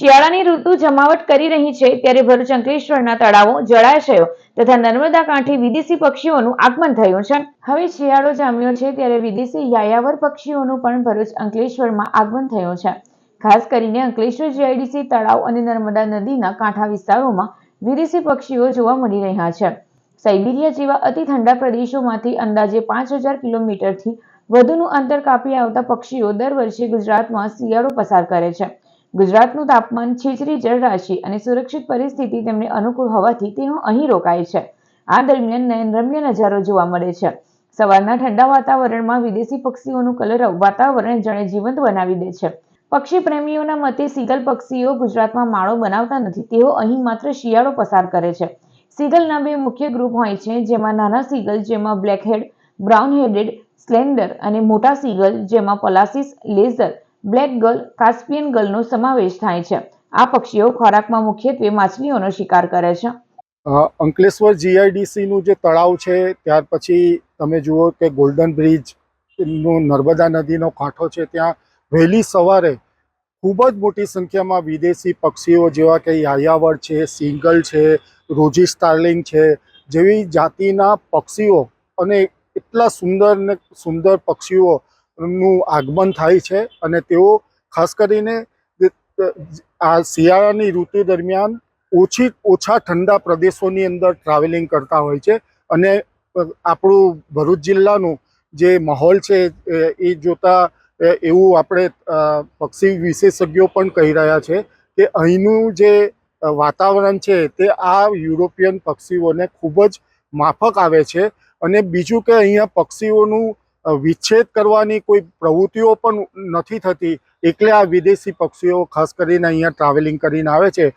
શિયાળાની ઋતુ જમાવટ કરી રહી છે, ત્યારે ભરૂચ અંકલેશ્વરના તળાવો જળાશયો તથા નર્મદા કાંઠે વિદેશી પક્ષીઓનું આગમન થયું છે. હવે શિયાળો જામ્યો છે, ત્યારે વિદેશી યાયાવર પક્ષીઓનું પણ ભરૂચ અંકલેશ્વરમાં આગમન થયું છે. ખાસ કરીને અંકલેશ્વર જીઆઈડીસી તળાવ અને નર્મદા નદીના કાંઠા વિસ્તારોમાં વિદેશી પક્ષીઓ જોવા મળી રહ્યા છે. સાઇબિરિયા જેવા અતિ ઠંડા પ્રદેશોમાંથી અંદાજે પાંચ હજાર કિલોમીટરથી વધુનું અંતર કાપી આવતા પક્ષીઓ દર વર્ષે ગુજરાતમાં શિયાળો પસાર કરે છે. ગુજરાતનું તાપમાન છીછરી જળરાશિ અને સુરક્ષિત પરિસ્થિતિ તેમને અનુકૂળ હોવાથી તેઓ અહીં રોકાય છે. આ દરમિયાન નયનરમ્ય નજારો જોવા મળે છે. સવારના ઠંડા વાતાવરણમાં વિદેશી પક્ષીઓનું કલરવ વાતાવરણ જાણે જીવંત બનાવી દે છે. પક્ષી પ્રેમીઓના મતે સીગલ પક્ષીઓ ગુજરાતમાં માળો બનાવતા નથી, તેઓ અહીં માત્ર શિયાળો પસાર કરે છે. સીગલના બે મુખ્ય ગ્રુપ હોય છે, જેમાં નાના સીગલ, જેમાં બ્લેકહેડ બ્રાઉન હેડેડ સ્લેન્ડર અને મોટા સીગલ, જેમાં Pallas's, lesser black gull, Caspian ગર્લનો સમાવેશ થાય છે. આ પક્ષીઓ ખોરાકમાં મુખ્યત્વે માછલીઓનો શિકાર કરે છે. અંકલેશ્વર જીઆઈડીસીનું જે તળાવ છે, ત્યાર પછી તમે જુઓ કે ગોલ્ડન બ્રિજ નો નર્મદા નદીનો કાંઠો છે, ત્યાં વહેલી સવારે ખૂબ જ મોટી સંખ્યામાં વિદેશી પક્ષીઓ જેવા કે યાયાવર છે, સિંગલ છે, રોજી સ્ટાર્લિંગ છે, જેવી જાતિના પક્ષીઓ અને એટલા સુંદર ને સુંદર પક્ષીઓનું આગમન થાય છે અને તેઓ ખાસ કરીને આ શિયાળાની ઋતુ દરમિયાન ઓછી, ઓછા ઠંડા પ્રદેશોની અંદર ટ્રાવેલિંગ કરતા હોય છે. અને આપણું ભરૂચ જિલ્લાનું જે માહોલ છે, એ જોતા એવું આપણે પક્ષી વિશેષજ્ઞો પણ કહી રહ્યા છે કે અહીંનું જે વાતાવરણ છે, તે આ યુરોપિયન પક્ષીઓને ખૂબ જ માફક આવે છે. અને બીજું કે અહીંયા પક્ષીઓનું વિચ્છેદ કરવાની કોઈ પ્રવૃત્તિઓ પણ નથી થતી. એટલે આ વિદેશી પક્ષીઓ ખાસ કરીને અહીંયા ટ્રાવેલિંગ કરીને આવે છે.